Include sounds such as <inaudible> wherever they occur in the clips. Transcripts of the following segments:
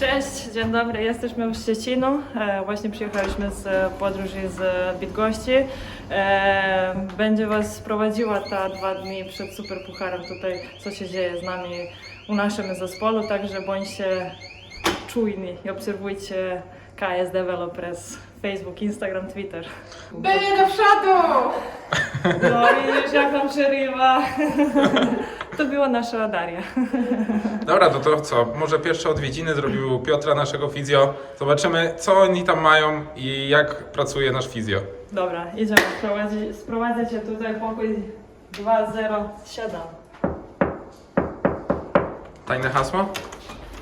Cześć, dzień dobry, jesteśmy w Szczecinu. E, właśnie przyjechaliśmy z e, podróży z Bydgoszczy. E, będzie Was prowadziła ta dwa dni przed Super Pucharem tutaj, co się dzieje z nami u naszym zespolu, także bądźcie czujni i obserwujcie KS Developers, Facebook, Instagram, Twitter. Byli do przodu! No i już jak nam przerywa. <laughs> To była nasza Daria. <laughs> Dobra, to to co? Może pierwsze odwiedziny zrobił Piotra, naszego fizjo. Zobaczymy, co oni tam mają i jak pracuje nasz fizjo. Dobra, idziemy. Sprowadzi, sprowadzę Cię tutaj pokój 207. Tajne hasło?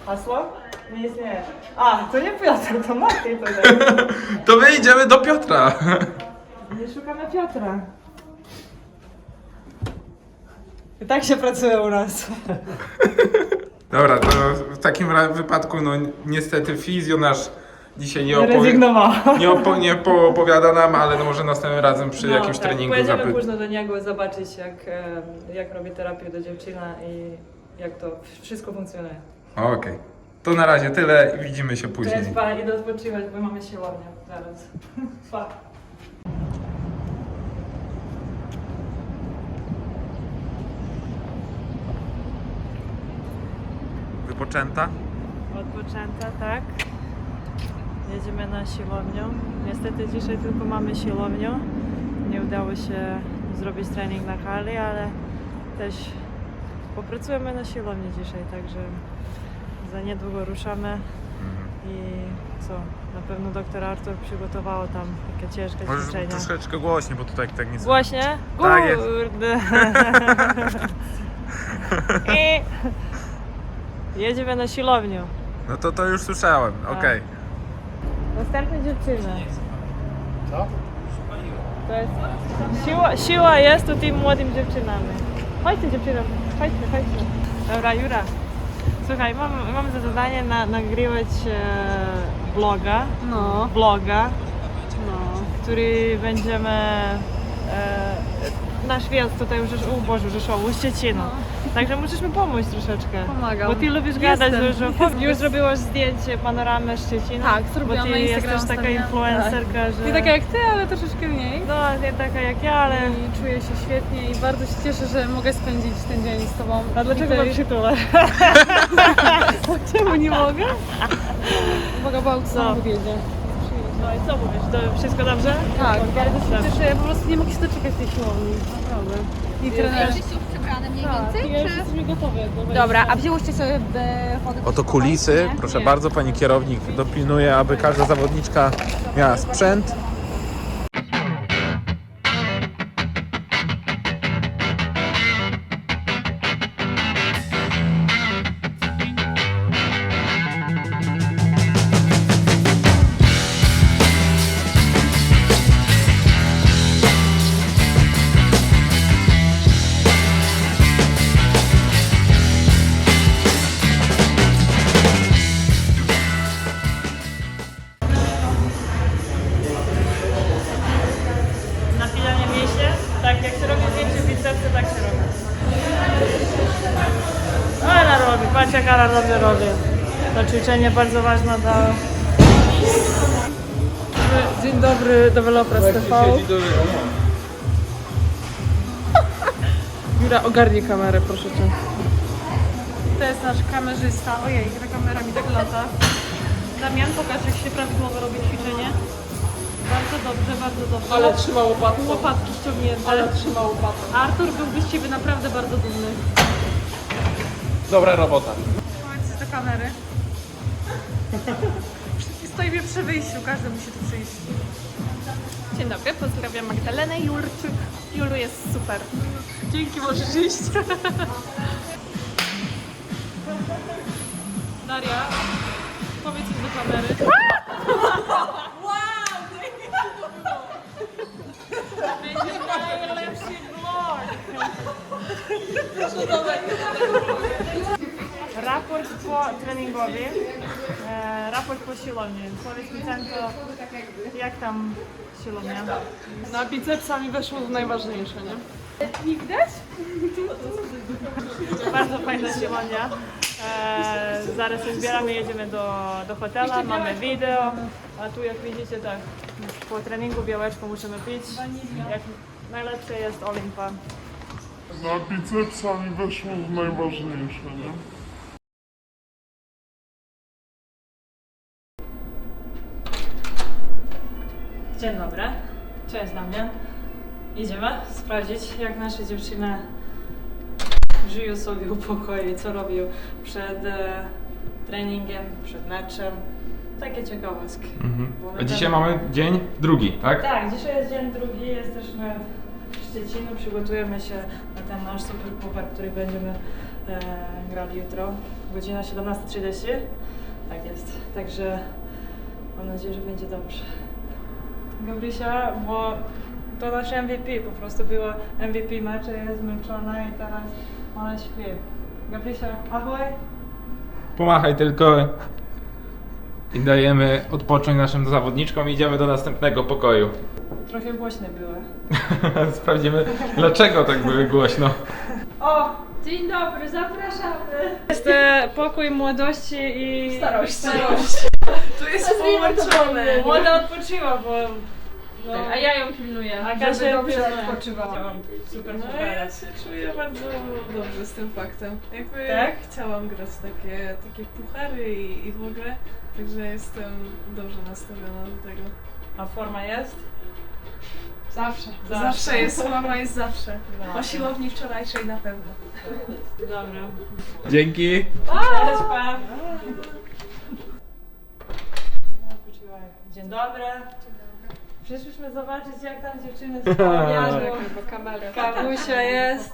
Hasło? Nie istnieje. A, to nie Piotr, to Martin tutaj. <laughs> To my idziemy do Piotra. Nie szukamy Piotra. I tak się pracuje u nas. Dobra, to w takim ra- wypadku, no niestety fizjo nasz dzisiaj nie, opowie- Rezygnowała. nie, opo- nie poopowiada nam, ale no może następnym razem przy jakimś tak, treningu Pojedziemy zapy- później do niego zobaczyć, jak, e, jak robi terapię do dziewczyna i jak to wszystko funkcjonuje. Okej. To na razie tyle i widzimy się później. Cześć, pa, idę odpoczywać, bo mamy siłownię zaraz. <laughs> Pa. Wypoczęta? Odpoczęta, tak. Jedziemy na siłownię. Niestety dzisiaj tylko mamy siłownię. Nie udało się zrobić trening na hali, ale też popracujemy na siłowni dzisiaj, także za niedługo ruszamy i co, na pewno doktor Artur przygotował tam takie ciężkie Możesz ćwiczenia. troszeczkę głośniej, bo tutaj tak nie Właśnie? Tak jest. Kurde. <laughs> I jedziemy na siłownię. No to to już słyszałem, okej. Następna dziewczyna. Co? To jest... Siła, siła jest tu tym młodym dziewczynami. Chodźcie dziewczyny, chodźcie, chodźcie. Dobra, Jura. Słuchaj, mam, mam za zadanie na, nagrywać e, bloga, No, vloga, no. który będziemy... E, nasz wjazd tutaj już, u Boże, Rzeszowu, Szczecinu. Także musisz mi pomóc troszeczkę. Pomagam. Bo ty lubisz gadać Jestem. dużo. Już zrobiłaś zdjęcie panoramy Szczecina. Tak, Bo zrobiłam ty na Instagram jesteś taka influencerka, że... Nie taka jak ty, ale troszeczkę mniej. No, nie taka jak ja, ale... I czuję się świetnie i bardzo się cieszę, że mogę spędzić ten dzień z tobą. A dlaczego mam ty- przytulać? <laughs> Czemu nie mogę? Uwaga, bo Co? wiedzie. No i co mówisz? To wszystko dobrze? Tak, bardzo się cieszę. Ja po prostu nie mogę się doczekać tej siłowni. Naprawdę. I trener. Przebrane mniej Tak, więcej? ja już Czy... jesteśmy gotowe. do Dobra, a wzięłyście sobie e, wody? Oto kulisy. Proszę Nie. bardzo, pani kierownik dopilnuje, aby każda zawodniczka miała sprzęt. Ćwiczenie bardzo ważne dla... Dzień dobry, deweloper z TV. Jura, ogarnij kamerę, proszę cię. To jest nasz kamerzysta. Ojej, ta kamera mi tak lata. Damian, pokaż jak się prawidłowo robi ćwiczenie. Bardzo dobrze, bardzo dobrze. Ale trzyma łopatką. Łopatki ściągnięte. Ale trzyma łopatką. Artur byłby z Ciebie naprawdę bardzo dumny. Dobra robota. Powiedz do kamery. Stoimy przy wyjściu, każdy musi tu przyjść. Dzień dobry, pozdrawiam Magdalenę Jurczyk. Julu jest super. Dzięki, możesz iść. Daria, powiedz coś do kamery. Będzie najlepszy vlog. Raport po treningowy, raport po siłowni. Powiedz mi Cenko, jak tam siłownia? Na bicepsami weszło to najważniejsze, nie? Bardzo fajna siłownia. E, zaraz się zbieramy, jedziemy do, do hotela, mamy wideo, a tu jak widzicie tak, po treningu białeczko musimy pić. Jak najlepsze jest Olimpa. Na bicepsa mi weszło w najważniejsze, nie? Dzień dobry, cześć Damian. Idziemy sprawdzić jak nasze dziewczyny żyją sobie w pokoju, co robią przed e, treningiem, przed meczem. Takie ciekawostki. Bo my A dzisiaj tam- mamy dzień drugi, tak? Tak, dzisiaj jest dzień drugi, jesteśmy w Szczecinu, przygotujemy się na ten nasz super puchar, który będziemy e, grali jutro, godzina 17.30. Tak jest, także mam nadzieję, że będzie dobrze. Gabrysia, bo to nasz MVP, po prostu była MVP meczu, jest zmęczona i teraz ona śpi. Gabrysia, ahoj! Pomachaj tylko i dajemy odpocząć naszym zawodniczkom i idziemy do następnego pokoju. Trochę głośne były. <laughs> Sprawdzimy, dlaczego tak były głośno. O! Dzień dobry, zapraszamy. Jest e, pokój młodości i Starości. Tu jest połączone. Młoda odpoczyła, bo... No, A ja ją pilnuję. a Kasia dobrze odpoczywała. Super, No super. ja się czuję bardzo dobrze z tym faktem. Jakby Tak? chciałam grać takie, takie puchary i, i w ogóle, także jestem dobrze nastawiona do tego. A forma jest? Zawsze. Zawsze, jest, mama jest zawsze. Po siłowni wczorajszej na pewno. Dobra. Dzięki. Cześć, pa. Dzień dobry. Przyszliśmy zobaczyć, jak tam dziewczyny spawiają. <laughs> Bo kamerę. Kawusia jest.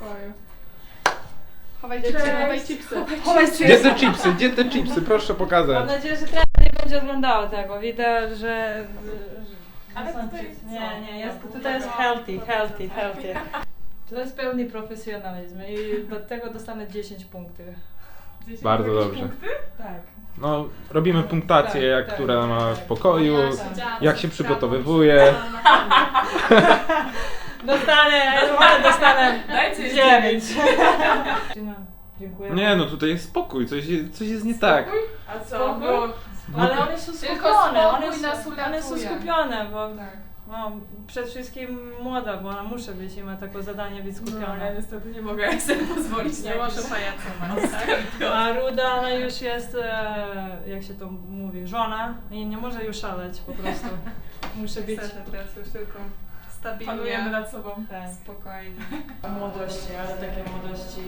Chowaj chipsy, chowaj chipsy. Gdzie te chipsy? Gdzie te chipsy? Proszę Mam pokazać. nadzieję, że teraz nie będzie oglądało tego. Widać, że... Ale są tutaj? Nie, nie, jest, tutaj jest healthy, healthy, healthy. To jest pełny profesjonalizm i do tego dostanę 10 punktów. Bardzo dobrze. Tak. No, robimy punktację, Tak, jak tak. która ma w pokoju, Tak. jak się przygotowywuje. <laughs> Dostanę, dostanę Dajcie 9. <laughs> Dziękuję. Nie no, tutaj jest spokój, coś, jest- coś jest nie tak. A co? Spokój. Bo Ale one są skupione, one, są, one są skupione, bo Tak. No, przede wszystkim młoda, bo ona musi być i ma takie zadanie być no, skupiona. ja niestety nie mogę <laughs> sobie pozwolić Nie może jakieś- pajaca A Ruda, ona już jest, e, jak się to mówi, żona i nie może już szaleć po prostu. <laughs> Muszę być Niestety teraz już tylko Stabilnie. panujemy nad sobą. tak, Spokojnie. młodości, ale takie młodości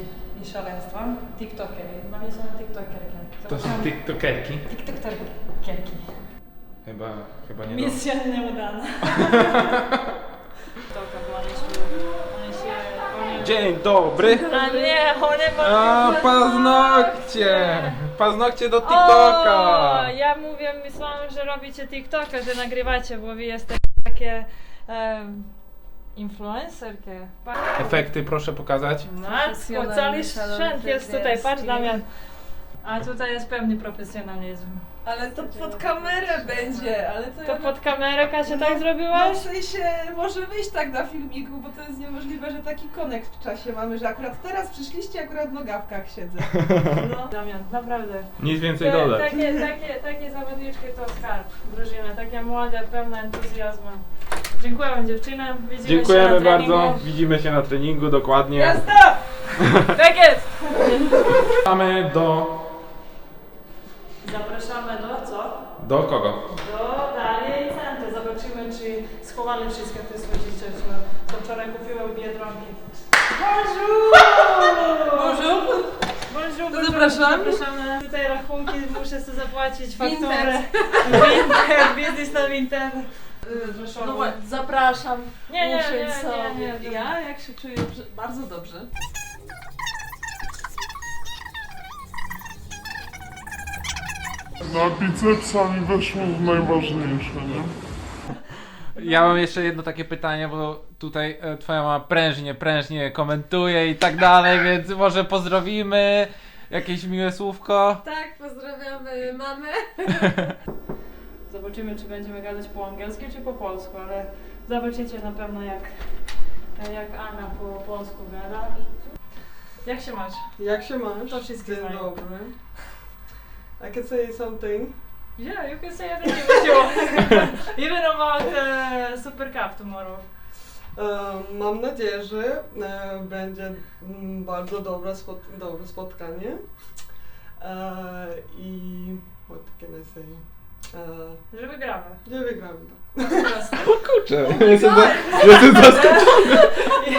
i szaleństwa. TikTokery, no i są TikTokerki. To są tiktokerki. TikTokerki. Chyba, chyba nie Misja nieudana. <laughs> TikToka, bo one się, one się, one... Dzień dobry. A nie, one mają... A, paznokcie! Paznokcie do TikToka! O, ja mówię, myślałam, że robicie TikToka, że nagrywacie, bo wy jesteście takie um, influencerki. Pa- Efekty proszę pokazać. Matko, cały sprzęt jest tutaj, patrz Damian. A tutaj jest pewny profesjonalizm. Ale to pod kamerę będzie, ale to, To ja pod kamerę Kasia tak no, zrobiłaś? w sensie może wyjść tak na filmiku, bo to jest niemożliwe, że taki konekt w czasie mamy, że akurat teraz przyszliście, akurat w nogawkach siedzę. <laughs> No. Damian, naprawdę. Nic więcej Te, dodać. takie, takie, takie zawodniczki to skarb drużyny, takie młode, pełne entuzjazmu. Dziękuję dziewczyny, widzimy się Dziękujemy na treningu. bardzo. Widzimy się na treningu dokładnie. Jazda! Tak jest! Zapraszamy do. Zapraszamy do co? Do kogo? Do Darii i Centy. Zobaczymy, czy schowali wszystkie te swoje dziecięce, co wczoraj kupiłem Biedronki. Bonjour! Bonjour! Bonjour, bonjour. zapraszam. Zapraszamy. Tutaj rachunki, muszę sobie zapłacić fakturę. Vinted, biznes na Vinted. No zapraszam. Nie, nie, nie, nie, nie, nie. Ja jak się czuję dobrze, bardzo dobrze. Na bicepsa mi weszło w najważniejsze, nie? Ja mam jeszcze jedno takie pytanie, bo tutaj e, twoja mama prężnie, prężnie komentuje i tak dalej, więc może pozdrowimy. Jakieś miłe słówko. Tak, pozdrawiamy mamę. <laughs> Zobaczymy, czy będziemy gadać po angielsku, czy po polsku, ale zobaczycie na pewno, jak, jak Anna po polsku gada. Jak się masz? Jak się masz? To wszystkie Dzień znają. dobry. I can say something. Yeah, you can say anything what you want. <laughs> Even about uh, Super Cup tomorrow. E, Mam nadzieję, że e, będzie mm, bardzo dobre, spot, dobre spotkanie. E, I what can I say? E, Że wygramy. Gdzie wygramy? O kurczę, jestem, za, jestem zaskoczony. <laughs> I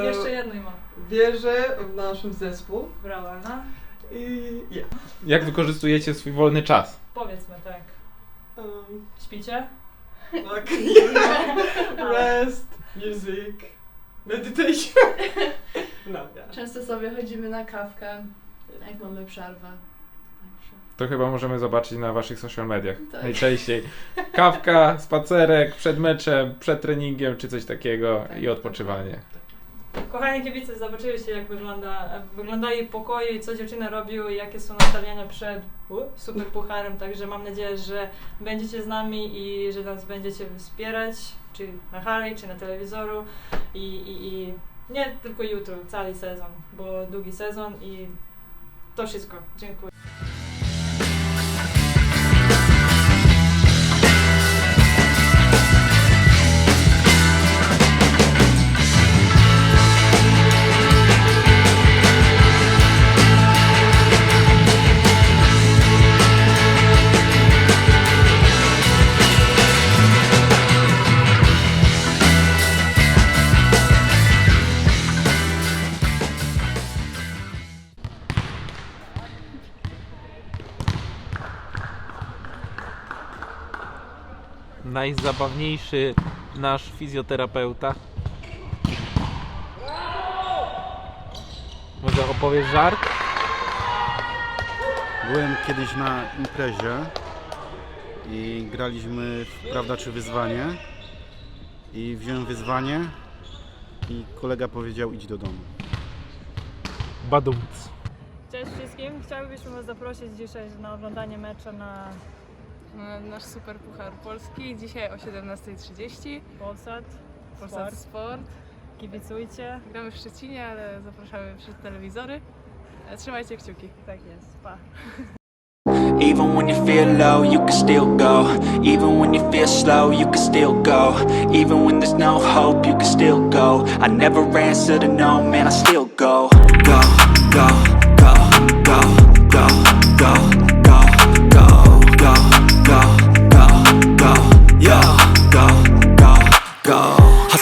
E, jeszcze jedno ma. Wierzę w naszym zespół Brawa, no. I yeah. Jak wykorzystujecie swój wolny czas? Powiedzmy tak. Um, Śpicie? tak. <laughs> Rest, music, meditation. No, yeah. Często sobie chodzimy na kawkę, jak mamy przerwę. To chyba możemy zobaczyć na waszych social mediach. Tak. Najczęściej. Kawka, spacerek, przed meczem, przed treningiem, czy coś takiego i odpoczywanie. Kochani kibice, zobaczyliście jak wygląda, wyglądają pokoje i co dziewczyny robią i jakie są nastawienia przed super pucharem, także mam nadzieję, że będziecie z nami i że nas będziecie wspierać, czy na hali, czy na telewizoru i, i, i nie tylko jutro, cały sezon, bo długi sezon i to wszystko. Dziękuję. Najzabawniejszy nasz fizjoterapeuta. Może opowiesz żart? Byłem kiedyś na imprezie i graliśmy w Prawda czy Wyzwanie i wziąłem wyzwanie i kolega powiedział idź do domu. Badumc. Cześć wszystkim, chciałbyśmy Was zaprosić dzisiaj na oglądanie meczu na Nasz super puchar Polski dzisiaj o 17.30. Polsat. Polsat Sport. Kibicujcie. Gramy w Szczecinie, ale zapraszamy przed telewizory. E, Trzymajcie kciuki. Tak jest. Pa. Even when you feel low, you can still go. Even when you feel slow, you can still go. Even when there's no hope, you can still go. I never answer to no, man, I still go, go, go,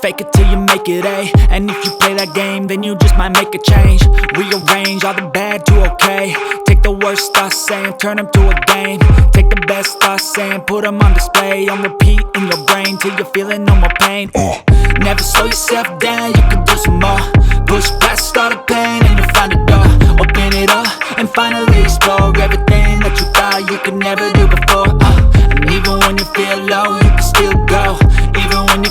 fake it till you make it A. And if you play that game, then you just might make a change. Rearrange all the bad to okay. Take the worst thoughts saying, turn them to a game. Take the best thoughts saying, put them on display. On repeat in your brain till you're feeling no more pain. Uh, never slow yourself down, you can do some more. Push past all the pain and you'll find a door. Open it up and finally explore everything that you thought you could never do before. Uh, and even when you feel low, you can still go.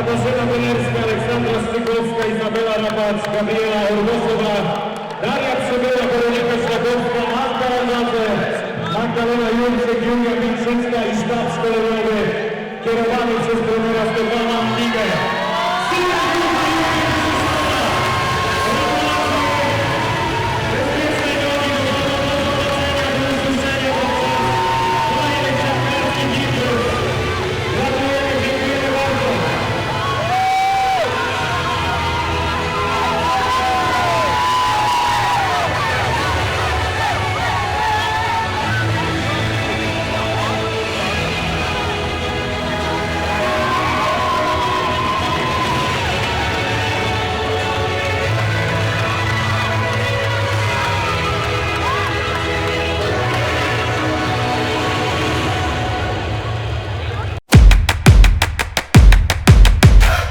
Katarzyna Benerska, Aleksandra Stykowska, Izabela Rabacz, Gabriela Orłosowa, Daria Przybyła, Weronika Szlakowska, Anka Ranadze, Magdalena Jurczyk, Julia Wilczycka i sztab szkoleniowy kierowany przez trenera Stefana